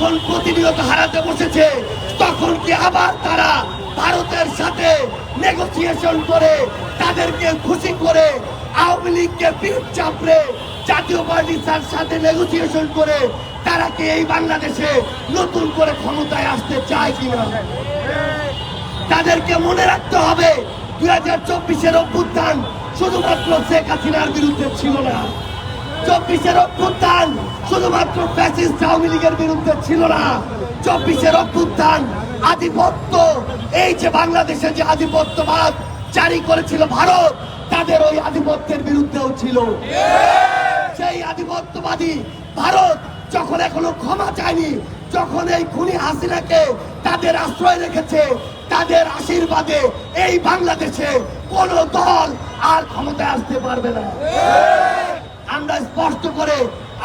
যখন প্রতিনিয়ত হারাতে বসেছে, তখন কি আবার তারা ভারতের সাথে নেগোসিয়েশন করে তাদেরকে খুশি করে আওয়ামী লীগকে পিঠ চাপড়ে জাতীয় পার্টির সাথে নেগোসিয়েশন করে তারা কি এই বাংলাদেশে নতুন করে ক্ষমতায় আসতে চায় কিনা? তাদেরকে মনে রাখতে হবে, দুই হাজার চব্বিশের অভ্যুত্থান শুধুমাত্র শেখ হাসিনার বিরুদ্ধে ছিল না। চব্বিশের অভ্যুত্থান শুধুমাত্র ফ্যাসিস্ট আওয়ামী লীগের বিরুদ্ধে ছিল না। চব্বিশের অভ্যুত্থান আধিপত্য, এই যে বাংলাদেশে যে আধিপত্যবাদ জারি করেছিল ভারত, তাদের ওই আধিপত্যের বিরুদ্ধেও ছিল। সেই আধিপত্যবাদী ভারত যখন এখনও ক্ষমা চায়নি, যখন এই খুনি হাসিনাকে তাদের আশ্রয় রেখেছে, তাদের আশীর্বাদে এই বাংলাদেশে কোন দল আর ক্ষমতায় আসতে পারবে না। আমরা স্পষ্ট করে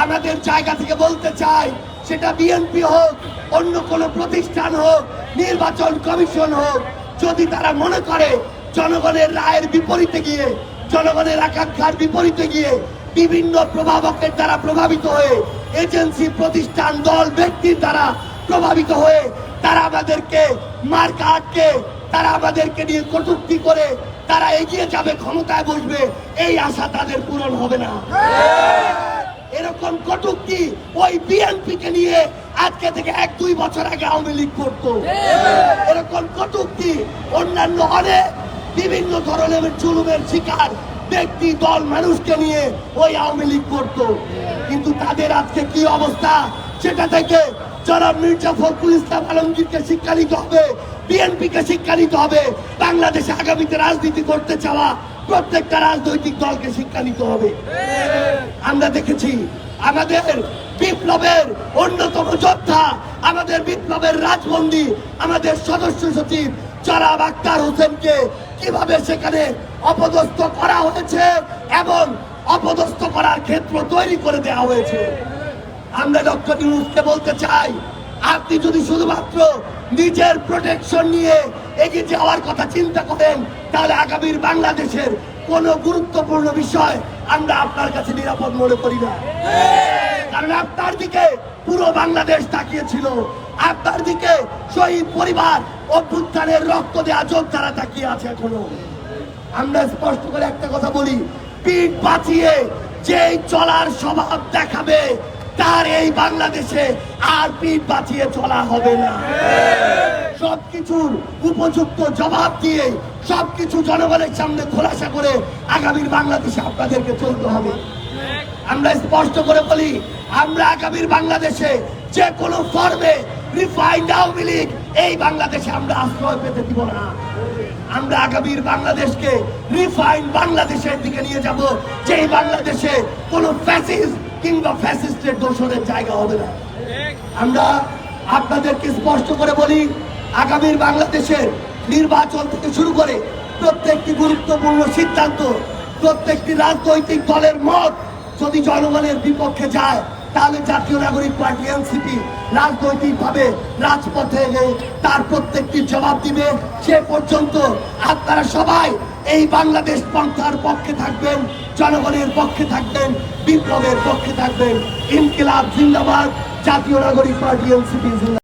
আমাদের জায়গা থেকে বলতে চাই, সেটা বিএনপি হোক, অন্য কোন প্রতিষ্ঠান হোক, নির্বাচন কমিশন হোক, যদি তারা মনে করে জনগণের রায়ের বিপরীতে গিয়ে, জনগণের আকাঙ্ক্ষার বিপরীতে গিয়ে বিভিন্ন প্রভাবকের দ্বারা প্রভাবিত হয়ে এজেন্সি, প্রতিষ্ঠান, দল, ব্যক্তির দ্বারা প্রভাবিত হয়ে তারা আমাদেরকে মার্কা আটকে, তারা আমাদেরকে নিয়ে কটুক্তি করে তারা এগিয়ে যাবে, ক্ষমতায় বসবে, এই আশা তাদের পূরণ হবে না। এরকম কটূক্তি ওই বিএনপি কে নিয়ে আজকে থেকে এক দুই বছর আগে আওয়ামী লীগ করতো। এরকম কটূক্তি অন্যান্য অনেক বিভিন্ন ধরনের জুলুমের শিকার ব্যক্তি, দল, মানুষকে নিয়ে ওই আওয়ামী লীগ করতো। কিন্তু তাদের আজকে কি অবস্থা? সেটা থেকে জনাব মির্জা ফখরুল ইসলাম আলমগীরকে শিক্ষা নিতে হবে বিএনপি কে শিক্ষা নিতে হবে, বাংলাদেশে আগামীতে রাজনীতি করতে চাওয়া প্রত্যেকটা রাজনৈতিক দলকে শিক্ষা নিতে হবে। আমরা দেখেছি আমাদের বিপ্লবের অন্যতম যোদ্ধা, আমাদের বিপ্লবের রাজবন্দী, আমাদের সদস্য সচিব জনাব আক্তার হোসেনকে কীভাবে সেখানে অপদস্থ করা হয়েছে এবং অপদস্থ করার ক্ষেত্র তৈরি করে দেওয়া হয়েছে। আমরা ডক্টর ইউনুসকে বলতে চাই, আপনি যদি শুধুমাত্র নিজের প্রোটেকশন নিয়ে এগিয়ে যাওয়ার কথা চিন্তা করেন, তাহলে আগামীর বাংলাদেশের কোন গুরুত্বপূর্ণ বিষয় আমরা আপনার কাছে নিরাপদ মনে করি না। কারণ আপনার দিকে পুরো বাংলাদেশ তাকিয়েছিল। আপনার দিকে শহীদ পরিবার অভ্যুত্থানের রক্ত দেওয়া যোদ্ধারা তাকিয়ে আছে এখনও। আমরা স্পষ্ট করে একটা কথা বলি, পিঠ বাঁচিয়ে যে চলার স্বভাব দেখাবে তার এই বাংলাদেশে আর পিঠ বাঁচিয়ে চলা হবে না। সবকিছুর উপযুক্ত জবাব দিয়ে সবকিছু জনগণের সামনে খোলাসা করে আগামীর বাংলাদেশে আপনাদেরকে চলতে হবে। আমরা স্পষ্ট করে বলি, আমরা আগামীর বাংলাদেশে যে কোনো ফর্মে রিফাইন্ড আওয়ামী লীগ, এই বাংলাদেশে আমরা আশ্রয় পেতে দিব না। আমরা আগামীর বাংলাদেশকে রিফাইন্ড বাংলাদেশের দিকে নিয়ে যাব, যেই বাংলাদেশে কোনো ফ্যাসিস্ট কিংবা ফ্যাসিস্টের দোষণের জায়গা হবে না। আমরা আপনাদেরকে স্পষ্ট করে বলি, আগামীর বাংলাদেশের নির্বাচন থেকে শুরু করে প্রত্যেকটি গুরুত্বপূর্ণ সিদ্ধান্ত, প্রত্যেকটি রাজনৈতিক দলের মত যদি জনগণের বিপক্ষে যায়, তাহলে জাতীয় নাগরিক পার্টি, এনসিপি রাজনৈতিকভাবে রাজপথে তার প্রত্যেকটি জবাব দিবে। সে পর্যন্ত আপনারা সবাই এই বাংলাদেশ পন্থার পক্ষে থাকবেন, জনগণের পক্ষে থাকবেন, বিপ্লবের পক্ষে থাকবেন। ইনকিলাব জিন্দাবাদ, জাতীয় নাগরিক পার্টি এনসিপি জিন্দাবাদ।